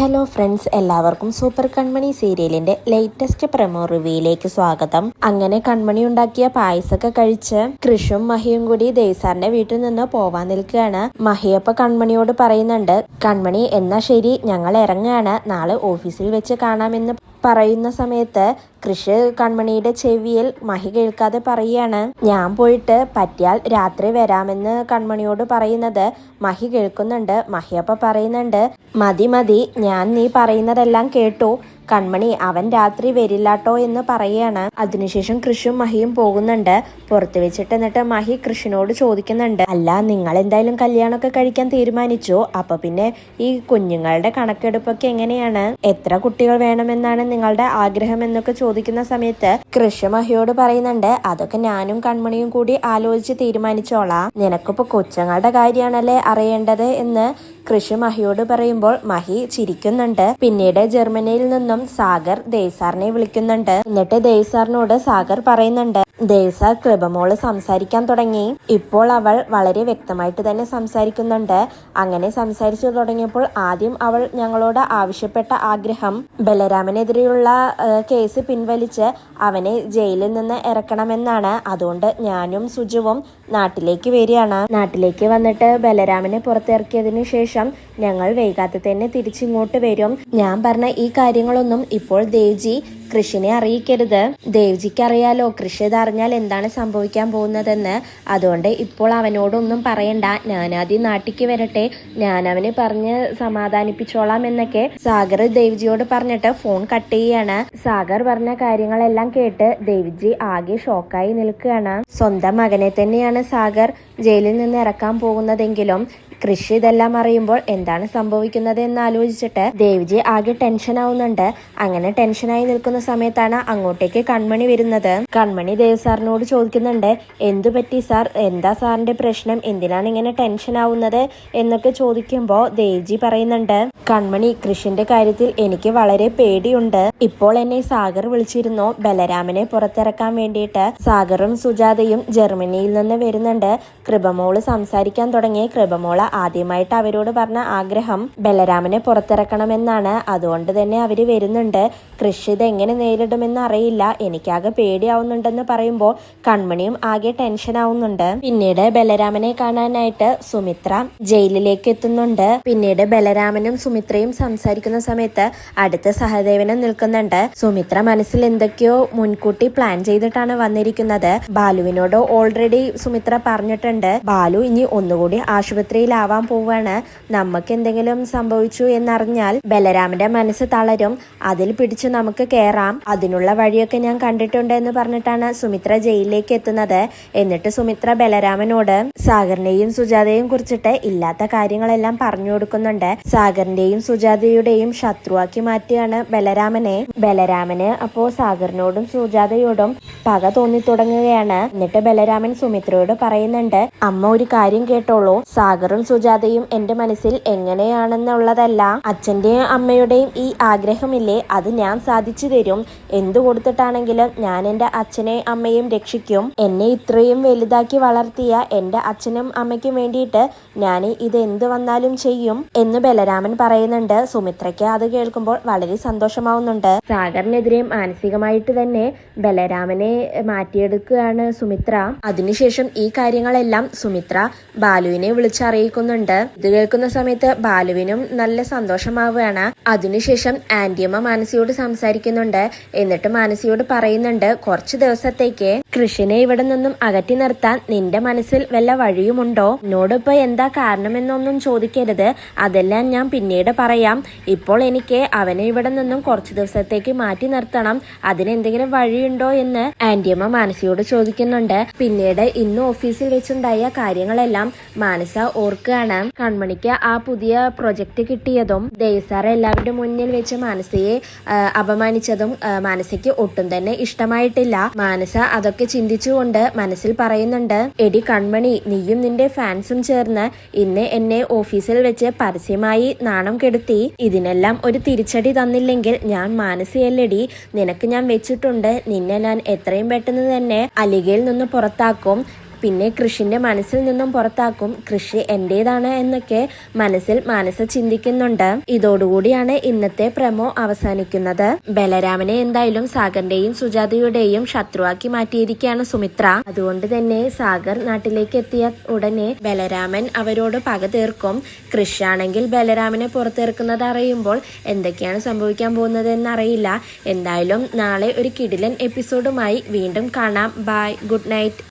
Hello friends എല്ലാവർക്കും super Kanmani സീരിയലിന്റെ latest promo റിവ്യൂയിലേക്ക് സ്വാഗതം. അങ്ങനെ കൺമണി ഉണ്ടാക്കിയ പായസമൊക്കെ കഴിച്ച് കൃഷും മഹിയും കൂടി ദേസാറിന്റെ വീട്ടിൽ നിന്ന് പോവാൻ നിൽക്കുകയാണ്. മഹിയപ്പ കൺമണിയോട് പറയുന്നുണ്ട് കൺമണി എന്നാ ശരി ഞങ്ങൾ ഇറങ്ങുകയാണ്. നാളെ ഓഫീസിൽ വെച്ച് കാണാമെന്ന് പറയുന്ന സമയത്ത് കൃഷി കൺമണിയുടെ ചെവിയിൽ മഹി കേൾക്കാതെ പറയുകയാണ്. ഞാൻ പോയിട്ട് പറ്റിയാൽ രാത്രി വരാമെന്ന് കൺമണിയോട് പറയുന്നത് മഹി കേൾക്കുന്നുണ്ട്. മഹിയപ്പ പറയുന്നുണ്ട് മതി മതി ഞാൻ നീ പറയുന്നതെല്ലാം കേട്ടു. കൺമണി അവൻ രാത്രി വരില്ലാട്ടോ എന്ന് പറയുകയാണ് അതിനുശേഷം കൃഷും മഹിയും പോകുന്നുണ്ട്. പുറത്ത് വെച്ചിട്ട് എന്നിട്ട് മഹി കൃഷിനോട് ചോദിക്കുന്നുണ്ട് അല്ല നിങ്ങൾ എന്തായാലും കല്യാണമൊക്കെ കഴിക്കാൻ തീരുമാനിച്ചു. അപ്പൊ പിന്നെ ഈ കുഞ്ഞുങ്ങളുടെ കണക്കെടുപ്പൊക്കെ എങ്ങനെയാണ്? എത്ര കുട്ടികൾ വേണമെന്നാണ് നിങ്ങളുടെ ആഗ്രഹം എന്നൊക്കെ ചോദിക്കുന്ന സമയത്ത് കൃഷി മഹിയോട് പറയുന്നുണ്ട് അതൊക്കെ ഞാനും കൺമണിയും കൂടി ആലോചിച്ച് തീരുമാനിച്ചോളാം. നിനക്കിപ്പോ കൊച്ചങ്ങളുടെ കാര്യമാണല്ലേ അറിയേണ്ടത്? എന്ന് കൃഷി മഹിയോട് പറയുമ്പോൾ മഹി ചിരിക്കുന്നുണ്ട്. പിന്നീട് ജർമ്മനിയിൽ നിന്നും സാഗർ ദേസാറിനെ വിളിക്കുന്നുണ്ട്. എന്നിട്ട് ദേസാറിനോട് സാഗർ പറയുന്നുണ്ട് ദേസാർ കൃപമോൾ സംസാരിക്കാൻ തുടങ്ങി. ഇപ്പോൾ അവൾ വളരെ വ്യക്തമായിട്ട് തന്നെ സംസാരിക്കുന്നുണ്ട്. അങ്ങനെ സംസാരിച്ചു തുടങ്ങിയപ്പോൾ ആദ്യം അവൾ ഞങ്ങളോട് ആവശ്യപ്പെട്ട ആഗ്രഹം ബലരാമനെതിരെയുള്ള കേസ് പിൻവലിച്ച് അവനെ ജയിലിൽ നിന്ന് ഇറക്കണമെന്നാണ്. അതുകൊണ്ട് ഞാനും സുജുവും നാട്ടിലേക്ക് വരികയാണ്. നാട്ടിലേക്ക് വന്നിട്ട് ബലരാമനെ പുറത്തിറക്കിയതിനു ശേഷം ഞങ്ങൾ വൈകാതെ തന്നെ തിരിച്ചിങ്ങോട്ട് വരും. ഞാൻ പറഞ്ഞ ഈ കാര്യങ്ങളൊന്നും ഇപ്പോൾ ദേവ്ജി കൃഷിനെ അറിയിക്കരുത്. ദേവ്ജിക്ക് അറിയാലോ കൃഷി ഇതറിഞ്ഞാൽ എന്താണ് സംഭവിക്കാൻ പോകുന്നതെന്ന്. അതുകൊണ്ട് ഇപ്പോൾ അവനോടൊന്നും പറയണ്ട. ഞാനാദ്യം നാട്ടിക്ക് വരട്ടെ. ഞാൻ അവനെ പറഞ്ഞ് സമാധാനിപ്പിച്ചോളാം എന്നൊക്കെ സാഗർ ദേവ്ജിയോട് പറഞ്ഞിട്ട് ഫോൺ കട്ട് ചെയ്യാണ്. സാഗർ പറഞ്ഞ കാര്യങ്ങളെല്ലാം കേട്ട് ദേവ്ജി ആകെ ഷോക്കായി നിൽക്കുകയാണ്. സ്വന്തം മകനെ തന്നെയാണ് സാഗർ ജയിലിൽ നിന്ന് ഇറക്കാൻ പോകുന്നതെങ്കിലും കൃഷി ഇതെല്ലാം അറിയുമ്പോൾ എന്താണ് സംഭവിക്കുന്നത് എന്ന് ആലോചിച്ചിട്ട് ദേവിജി ആകെ ടെൻഷൻ ആവുന്നുണ്ട്. അങ്ങനെ ടെൻഷനായി നിൽക്കുന്ന സമയത്താണ് അങ്ങോട്ടേക്ക് കൺമണി വരുന്നത്. കൺമണി ദേവ് സാറിനോട് ചോദിക്കുന്നുണ്ട് എന്തു പറ്റി സാർ? എന്താ സാറിന്റെ പ്രശ്നം? എന്തിനാണ് ഇങ്ങനെ ടെൻഷൻ ആവുന്നത്? എന്നൊക്കെ ചോദിക്കുമ്പോൾ ദേവ്ജി പറയുന്നുണ്ട് കൺമണി കൃഷിന്റെ കാര്യത്തിൽ എനിക്ക് വളരെ പേടിയുണ്ട്. ഇപ്പോൾ എന്നെ സാഗർ വിളിച്ചിരുന്നു. ബലരാമനെ പുറത്തിറക്കാൻ വേണ്ടിയിട്ട്. സാഗറും സുജാതയും ജർമ്മനിയിൽ നിന്ന് വരുന്നുണ്ട്. കൃപമോൾ സംസാരിക്കാൻ തുടങ്ങി. കൃപമോൾ ആദ്യമായിട്ട് അവരോട് പറഞ്ഞ ആഗ്രഹം ബലരാമനെ പുറത്തിറക്കണമെന്നാണ്. അതുകൊണ്ട് തന്നെ അവർ വരുന്നുണ്ട്. കൃഷി ഇതെങ്ങനെ നേരിടുമെന്ന് അറിയില്ല. എനിക്കാകെ പേടിയാവുന്നുണ്ടെന്ന് പറയുമ്പോൾ കൺമണിയും ആകെ ടെൻഷൻ ആവുന്നുണ്ട്. പിന്നീട് ബലരാമനെ കാണാനായിട്ട് സുമിത്ര ജയിലിലേക്ക് എത്തുന്നുണ്ട്. പിന്നീട് ബലരാമനും സുമിത്രയും സംസാരിക്കുന്ന സമയത്ത് അടുത്ത സഹദേവനും നിൽക്കുന്നുണ്ട്. സുമിത്ര മനസ്സിൽ എന്തൊക്കെയോ മുൻകൂട്ടി പ്ലാൻ ചെയ്തിട്ടാണ് വന്നിരിക്കുന്നത്. ബാലുവിനോട് ഓൾറെഡി സുമിത്ര പറഞ്ഞിട്ടുണ്ട്. ബാലു ഇനി ഒന്നുകൂടി ആശുപത്രിയിൽ ആവാൻ പോവാണ്. നമുക്ക് എന്തെങ്കിലും സംഭവിച്ചു എന്നറിഞ്ഞാൽ ബലരാമന്റെ മനസ്സ് തളരും. അതിൽ പിടിച്ചു നമുക്ക് കേറാം. അതിനുള്ള വഴിയൊക്കെ ഞാൻ കണ്ടിട്ടുണ്ട് എന്ന് പറഞ്ഞിട്ടാണ് സുമിത്ര ജയിലിലേക്ക് എത്തുന്നത്. എന്നിട്ട് സുമിത്ര ബലരാമനോട് സാഗറിനെയും സുജാതയെയും കുറിച്ചിട്ട് ഇല്ലാത്ത കാര്യങ്ങളെല്ലാം പറഞ്ഞു കൊടുക്കുന്നുണ്ട്. സാഗറിന്റെയും സുജാതയുടെയും ശത്രുവാക്കി മാറ്റിയാണ് ബലരാമനെ. ബലരാമന് അപ്പോ സാഗറിനോടും സുജാതയോടും പക തോന്നി തുടങ്ങുകയാണ് എന്നിട്ട് ബലരാമൻ സുമിത്രയോട് പറയുന്നുണ്ട് അമ്മ ഒരു കാര്യം കേട്ടോളൂ. സാഗറും സുജാതയും എന്റെ മനസ്സിൽ എങ്ങനെയാണെന്നുള്ളതല്ല. അച്ഛന്റെയും അമ്മയുടെയും ഈ ആഗ്രഹമില്ലേ? അത് ഞാൻ സാധിച്ചു തരും. എന്തു കൊടുത്തിട്ടാണെങ്കിലും ഞാൻ എന്റെ അച്ഛനെയും അമ്മയും രക്ഷിക്കും. എന്നെ ഇത്രയും വലുതാക്കി വളർത്തിയ എന്റെ അച്ഛനും അമ്മയ്ക്കും വേണ്ടിയിട്ട് ഞാൻ ഇത് എന്ത് വന്നാലും ചെയ്യും എന്ന് ബലരാമൻ പറയുന്നുണ്ട്. സുമിത്രയ്ക്ക് അത് കേൾക്കുമ്പോൾ വളരെ സന്തോഷമാവുന്നുണ്ട്. സാഗറിനെതിരെ മാനസികമായിട്ട് തന്നെ ബലരാമനെ മാറ്റിയെടുക്കുകയാണ് സുമിത്ര. അതിനുശേഷം ഈ കാര്യങ്ങളെല്ലാം സുമിത്ര ബാലുവിനെ വിളിച്ചറിയിക്കുന്നുണ്ട് ഇത് കേൾക്കുന്ന സമയത്ത് ബാലുവിനും നല്ല സന്തോഷമാവുകയാണ്. അതിനുശേഷം ആന്റിയമ്മ മാനസിയോട് സംസാരിക്കുന്നുണ്ട്. എന്നിട്ട് മാനസിയോട് പറയുന്നുണ്ട് കുറച്ചു ദിവസത്തേക്ക് കൃഷിനെ ഇവിടെ നിന്നും അകറ്റി നിർത്താൻ നിന്റെ മനസ്സിൽ വല്ല വഴിയുമുണ്ടോ? എന്നോടിപ്പോ എന്താ കാരണമെന്നൊന്നും ചോദിക്കരുത്. അതെല്ലാം ഞാൻ പിന്നീട് പറയാം. ഇപ്പോൾ എനിക്ക് അവനെ ഇവിടെ നിന്നും കുറച്ചു ദിവസത്തേക്ക് മാറ്റി നിർത്തണം. അതിനെന്തെങ്കിലും വഴിയുണ്ടോ എന്ന് ആന്റിയമ്മ മാനസിയോട് ചോദിക്കുന്നുണ്ട്. പിന്നീട് ഇന്ന് ഓഫീസിൽ വെച്ചുണ്ടായ കാര്യങ്ങളെല്ലാം മാനസ ഓർക്കുകയാണ് കൺമണിക്ക് ആ പുതിയ പ്രൊജക്ട് കിട്ടിയതും ദേവസാർ എല്ലാവരുടെ മുന്നിൽ വെച്ച് മാനസയെ അപമാനിച്ചതും മാനസയ്ക്ക് ഒട്ടും തന്നെ ഇഷ്ടമായിട്ടില്ല. മാനസ അതൊക്കെ ചിന്തിച്ചുകൊണ്ട് മനസ്സിൽ പറയുന്നുണ്ട് എടി കൺമണി നീയും നിന്റെ ഫാൻസും ചേർന്ന് ഇന്ന് എന്നെ ഓഫീസിൽ വെച്ച് പരസ്യമായി നാണം കെടുത്തി. ഇതിനെല്ലാം ഒരു തിരിച്ചടി തന്നില്ലെങ്കിൽ ഞാൻ മാനസിയല്ലടി നിനക്ക് ഞാൻ വെച്ചിട്ടുണ്ട്. നിന്നെ ഞാൻ എത്രയും പെട്ടെന്ന് തന്നെ അലികയിൽ നിന്ന് പുറത്താക്കും. പിന്നെ കൃഷിന്റെ മനസ്സിൽ നിന്നും പുറത്താക്കും. കൃഷി എന്റെതാണ് എന്നൊക്കെ മനസ്സിൽ മനസ്സ് ചിന്തിക്കുന്നുണ്ട്. ഇതോടുകൂടിയാണ് ഇന്നത്തെ പ്രമോ അവസാനിക്കുന്നത്. ബലരാമനെ എന്തായാലും സാഗറിന്റെയും സുജാതയുടെയും ശത്രുവാക്കി മാറ്റിയിരിക്കുകയാണ് സുമിത്ര. അതുകൊണ്ട് തന്നെ സാഗർ നാട്ടിലേക്ക് എത്തിയ ഉടനെ ബലരാമൻ അവരോട് പക തീർക്കും. കൃഷിയാണെങ്കിൽ ബലരാമനെ പുറത്തിറക്കുന്നത് അറിയുമ്പോൾ എന്തൊക്കെയാണ് സംഭവിക്കാൻ പോകുന്നത് എന്നറിയില്ല എന്തായാലും നാളെ ഒരു കിടിലൻ എപ്പിസോഡുമായി വീണ്ടും കാണാം. Bye good night